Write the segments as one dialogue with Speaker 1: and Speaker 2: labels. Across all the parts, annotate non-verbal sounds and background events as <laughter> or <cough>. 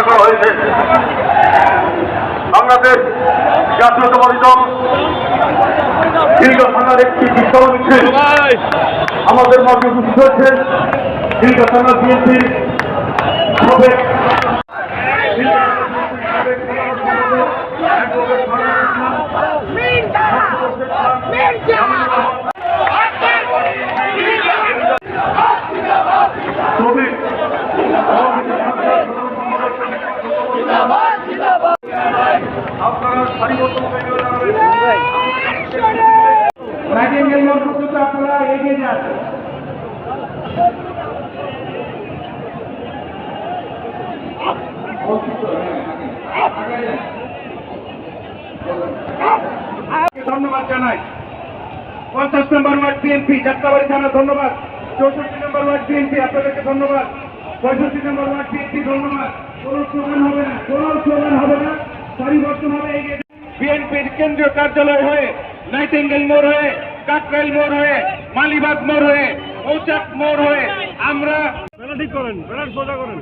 Speaker 1: ব্যবস্থা করা হয়েছে। বাংলাদেশ জাতীয়তাবাদী দল দীর্ঘ থানার একটি বিশাল মিছিল আমাদের মাঝে উপস্থিত হয়েছে দীর্ঘ থানা বিএনপির
Speaker 2: ধন্যবাদ জানাই। পঞ্চাশ নম্বর ওয়ার্ড বিএনপি, যাত্রাবাড়ি থানা, ধন্যবাদ। চৌষট্টি নম্বর ওয়ার্ড বিএনপি, আপনাদেরকে ধন্যবাদ। পঁয়ষট্টি নম্বর ওয়ার্ড বিএনপি, ধন্যবাদ। কোন স্লোগান হবে না, কোন স্লোগান হবে না। সারিবদ্ধভাবে এগিয়ে বিএনপির কেন্দ্রীয় কার্যালয় হয়ে নাইটেঙ্গেল মোড় হয়ে কাকরাইল মোড় হয়ে মালিবাগ মোড় হয়ে মৌচাক মোড় হয়ে আমরা
Speaker 3: ঠিক করেন ব্যানার সোজা করেন।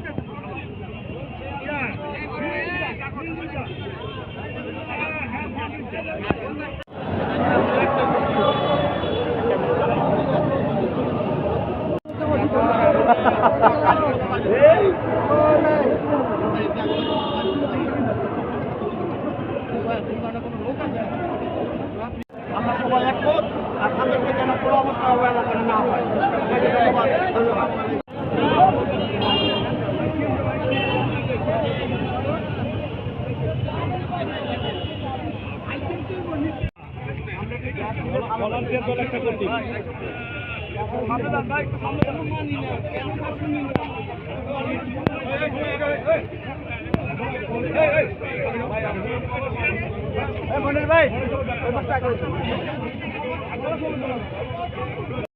Speaker 3: <laughs>
Speaker 2: আমরা সবাই একমত আর তাদেরকে যেন কোনো অবস্থা অবহেলা করে না হয়। ধন্যবাদ। ভাই।